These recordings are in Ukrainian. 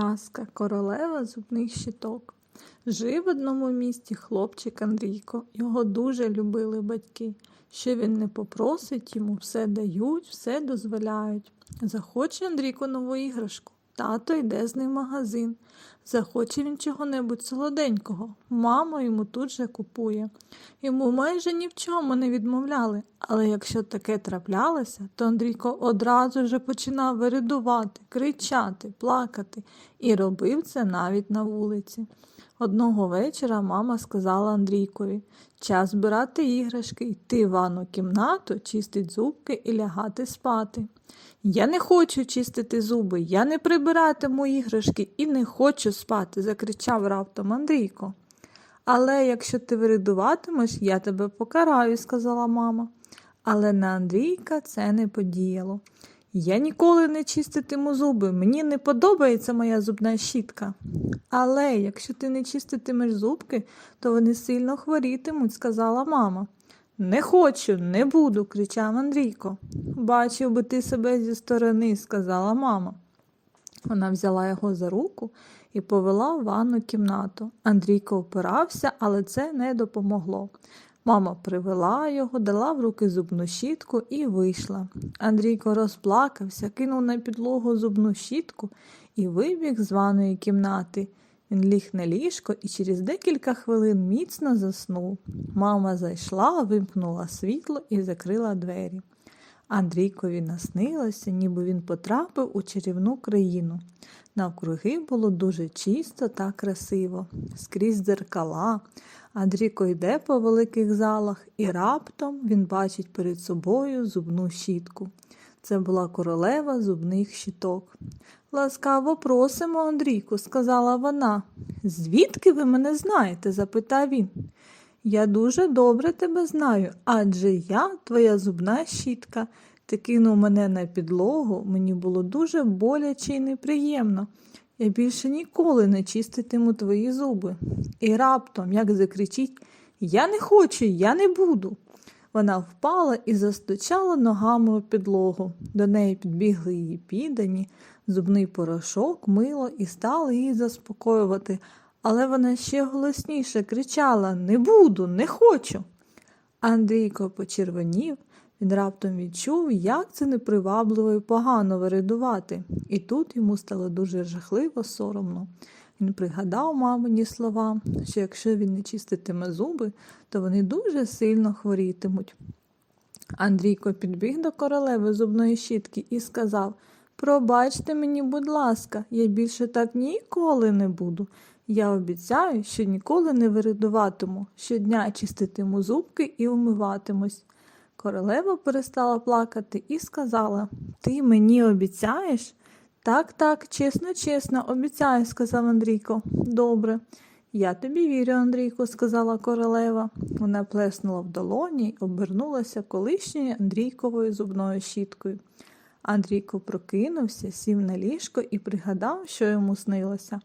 Казка Королева зубних щиток. Жив в одному місті хлопчик Андрійко. Його дуже любили батьки. Що він не попросить, йому все дають, все дозволяють. Захоче Андрійко нову іграшку. Тато йде з ним в магазин. Захоче він чого-небудь солоденького. Мама йому тут же купує. Йому майже ні в чому не відмовляли, але якщо таке траплялося, то Андрійко одразу вже починав виридувати, кричати, плакати і робив це навіть на вулиці. Одного вечора мама сказала Андрійкові час збирати іграшки, йти в ванну кімнату, чистить зубки і лягати спати. Я не хочу чистити зуби, я не прибиратиму іграшки і не хочу спати, закричав раптом Андрійко. Але якщо ти виридуватимеш, я тебе покараю, сказала мама. Але на Андрійка це не подіяло. Я ніколи не чиститиму зуби, мені не подобається моя зубна щітка. Але якщо ти не чиститимеш зубки, то вони сильно хворітимуть, сказала мама. Не хочу, не буду, кричав Андрійко. Бачив би ти себе зі сторони, сказала мама. Вона взяла його за руку і повела в ванну кімнату. Андрійко опирався, але це не допомогло. Мама привела його, дала в руки зубну щітку і вийшла. Андрійко розплакався, кинув на підлогу зубну щітку і вибіг з ваної кімнати. Він ліг на ліжко і через декілька хвилин міцно заснув. Мама зайшла, вимкнула світло і закрила двері. Андрійкові наснилося, ніби він потрапив у чарівну країну. Навкруги було дуже чисто та красиво, скрізь дзеркала. Андрійко йде по великих залах, і раптом він бачить перед собою зубну щітку. Це була королева зубних щіток. Ласкаво просимо, Андрійку, сказала вона. Звідки ви мене знаєте? запитав він. Я дуже добре тебе знаю, адже я твоя зубна щітка. Ти кинув мене на підлогу, мені було дуже боляче і неприємно. Я більше ніколи не чиститиму твої зуби. І раптом, як закричить Я не хочу, я не буду. Вона впала і застучала ногами у підлогу. До неї підбігли її піддані, зубний порошок, мило і стали її заспокоювати. Але вона ще голосніше кричала Не буду, не хочу. Андрійко почервонів, він раптом відчув, як це непривабливо і погано виридувати, і тут йому стало дуже жахливо соромно. Він пригадав мамині слова, що якщо він не чиститиме зуби, то вони дуже сильно хворітимуть. Андрійко підбіг до королеви зубної щітки і сказав Пробачте мені, будь ласка, я більше так ніколи не буду. Я обіцяю, що ніколи не виридуватиму, щодня чиститиму зубки і умиватимусь. Королева перестала плакати і сказала Ти мені обіцяєш? Так, так, чесно, чесно, обіцяю, сказав Андрійко. Добре. Я тобі вірю, Андрійко, сказала королева. Вона плеснула в долоні й обернулася колишньою Андрійковою зубною щіткою. Андрійко прокинувся, сів на ліжко і пригадав, що йому снилося.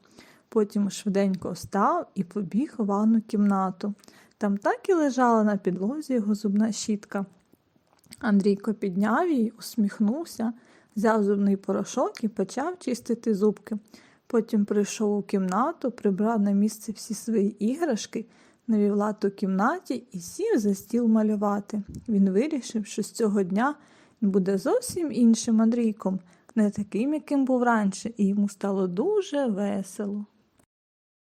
Потім швиденько встав і побіг у ванну кімнату. Там так і лежала на підлозі його зубна щітка. Андрійко підняв її, усміхнувся, взяв зубний порошок і почав чистити зубки. Потім прийшов у кімнату, прибрав на місце всі свої іграшки, навів у кімнаті і сів за стіл малювати. Він вирішив, що з цього дня буде зовсім іншим Андрійком, не таким, яким був раніше, і йому стало дуже весело.